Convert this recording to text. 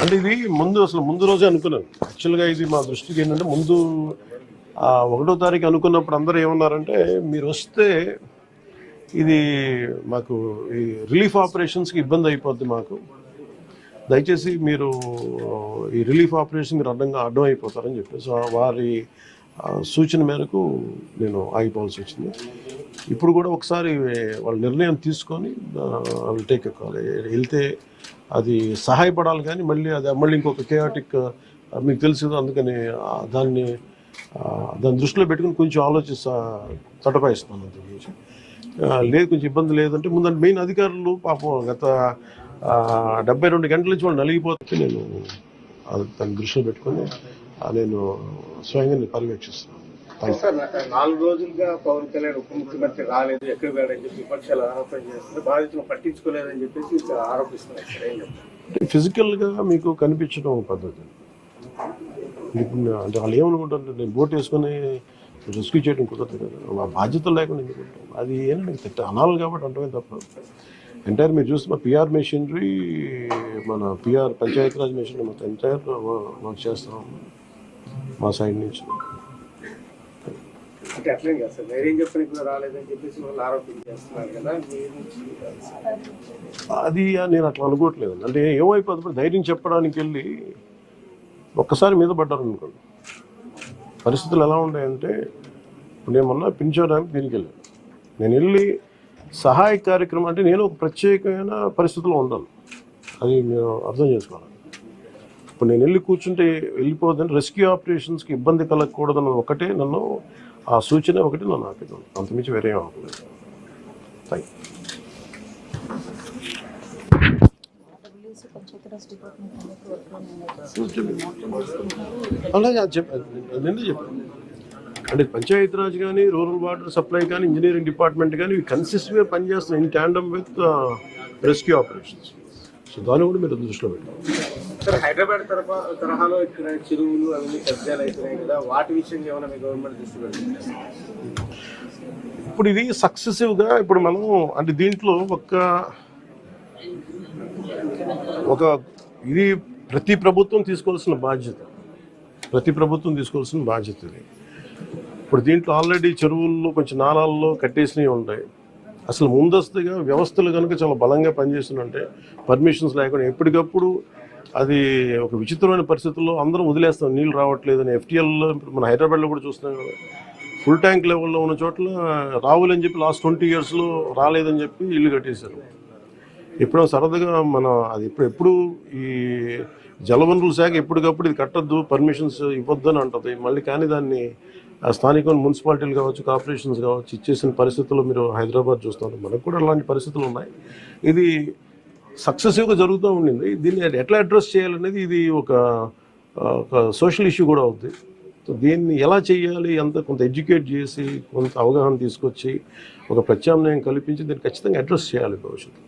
అంటే ఇది ముందు అసలు ముందు రోజే అనుకున్నాను యాక్చువల్గా ఇది మా దృష్టికి ఏంటంటే ముందు ఒకటో తారీఖు అనుకున్నప్పుడు అందరూ ఏమన్నారంటే మీరు వస్తే ఇది మాకు ఈ రిలీఫ్ ఆపరేషన్స్కి ఇబ్బంది అయిపోద్ది మాకు. దయచేసి మీరు ఈ రిలీఫ్ ఆపరేషన్ మీరు అడ్డంగా అడ్డం అయిపోతారని చెప్పేసి వారి సూచన మేరకు నేను ఆగిపోవాల్సి వచ్చింది. ఇప్పుడు కూడా ఒకసారి వాళ్ళ నిర్ణయం తీసుకొని వాళ్ళు టేక్ కాల్ వెళ్తే అది సహాయపడాలి కానీ మళ్ళీ అది మళ్ళీ ఇంకొక కేయాటిక్ మీకు తెలుసు కదా అందుకని దాన్ని దాని దృష్టిలో పెట్టుకుని కొంచెం ఆలోచిస్తా తటపాయిస్తున్నాను అంత గురించి లేదు కొంచెం ఇబ్బంది లేదంటే ముందంటే మెయిన్ అధికారులు పాపం గత డెబ్బై రెండు గంటల నుంచి వాళ్ళు నలిగిపోతే నేను దాన్ని దృష్టిలో పెట్టుకొని నేను స్వయంగా నేను పర్యవేక్షిస్తున్నాను నాలుగు రోజులుగా పవన్ కళ్యాణ్ ఉప ముఖ్యమంత్రి రాలేదు ఎక్కడ వెళ్ళని చెప్పి విపక్షాలు ఆరోపణ చేస్తున్నారు. బాధితులు పట్టించుకోలేదని చెప్పేసి ఆరోపిస్తున్నారు అంటే ఫిజికల్గా మీకు కనిపించడం పద్ధతి. ఇప్పుడు అంటే వాళ్ళు ఏమనుకుంటారు నేను బోట్ వేసుకొని రెస్క్యూ చేయడం కుదరదు కదా. మా బాధ్యత లేకుండా ఎందుకు ఉంటాం అది ఏంటంటే తిట్ట అనాలి కాబట్టి అంటమే తప్ప. ఎంటైర్ మీరు చూస్తే మా పిఆర్ మెషినరీ మన పిఆర్ పంచాయతీరాజ్ మెషినరీ మొత్తం ఎంటైర్ వర్క్ చేస్తాం మా సైడ్ నుంచి. అంటే అట్లేం కాదు సార్. ధైర్యం చెప్పని కూడా రాలేదని చెప్పేసి వాళ్ళు ఆరోపణ చేస్తున్నారు కదా మీ నుంచి అది నేను అట్లా అనుకోవట్లేదు. అంటే ఏమైపోతుంది ధైర్యం చెప్పడానికి వెళ్ళి ఒక్కసారి మీద పడ్డారు అనుకోండి. పరిస్థితులు ఎలా ఉంటాయంటే ఇప్పుడు నేను మొన్న పింఛడానికి దీనికి వెళ్ళాను. నేను వెళ్ళి సహాయ కార్యక్రమం అంటే నేను ఒక ప్రత్యేకమైన పరిస్థితిలో ఉండాలి. అది మీరు అర్థం చేసుకోవాలి. ఇప్పుడు నేను వెళ్ళి కూర్చుంటే వెళ్ళిపోదని రెస్క్యూ ఆపరేషన్స్కి ఇబ్బంది కలగకూడదన్న ఒకటే నన్ను ఆ సూచన ఒకటి నన్ను ఆపేది. అంతమించి వేరే ఆపలేదు. థ్యాంక్ అలాగే నిన్నే చెప్పాను. అంటే పంచాయతీరాజ్ కానీ రూరల్ వాటర్ సప్లై కానీ ఇంజనీరింగ్ డిపార్ట్మెంట్ కానీ ఇవి కన్సిస్టెంట్గా పనిచేస్తున్నాయి. In tandem with rescue operations. So దాన్ని కూడా మీరు దృష్టిలో పెట్టాలి సార్ హైదరాబాద్ తరహాలో ఇక్కడ చెరువులు అవన్నీ కబ్జాలు అవుతున్నాయి కదా వాటి విషయంగా ఏమైనా మీ గవర్నమెంట్ దృష్టి ఇప్పుడు ఇది సక్సెసివ్గా ఇప్పుడు మనం అంటే దీంట్లో ఒక ఒక ఇది ప్రతి ప్రభుత్వం తీసుకోవాల్సిన బాధ్యత. ప్రతి ప్రభుత్వం తీసుకోవాల్సిన బాధ్యత ఇది. ఇప్పుడు దీంట్లో ఆల్రెడీ చెరువుల్లో కొంచెం నాలాల్లో కట్టేసినవి ఉంటాయి. అసలు ముందస్తుగా వ్యవస్థలు కనుక చాలా బలంగా పనిచేస్తుందంటే పర్మిషన్స్ లేకుండా ఎప్పటికప్పుడు అది ఒక విచిత్రమైన పరిస్థితుల్లో అందరం వదిలేస్తాం. నీళ్ళు రావట్లేదని ఎఫ్టీఎల్లో మన హైదరాబాద్లో కూడా చూస్తున్నాం కదా. ఫుల్ ట్యాంక్ లెవెల్లో ఉన్న చోట్ల రావులని చెప్పి లాస్ట్ ట్వంటీ ఇయర్స్లో రాలేదని చెప్పి ఇల్లు కట్టేశారు. ఎప్పుడో సరదాగా మన అది ఇప్పుడు ఎప్పుడు ఈ జలవనరుల శాఖ ఎప్పటికప్పుడు ఇది కట్టద్దు పర్మిషన్స్ ఇవ్వద్దు అని అంటుంది. మళ్ళీ కానీ దాన్ని స్థానిక మున్సిపాలిటీలు కావచ్చు కార్పొరేషన్స్ కావచ్చు ఇచ్చేసిన పరిస్థితుల్లో మీరు హైదరాబాద్ చూస్తున్నారు. మనకు కూడా అలాంటి పరిస్థితులు ఉన్నాయి. ఇది సక్సెసివ్గా జరుగుతూ ఉండింది. దీన్ని ఎట్లా అడ్రస్ చేయాలనేది ఇది ఒక ఒక సోషల్ ఇష్యూ కూడా అవుతుంది సో దీన్ని ఎలా చేయాలి అంత కొంత ఎడ్యుకేట్ చేసి కొంత అవగాహన తీసుకొచ్చి ఒక ప్రత్యామ్నాయం కల్పించి దీన్ని ఖచ్చితంగా అడ్రస్ చేయాలి భవిష్యత్తు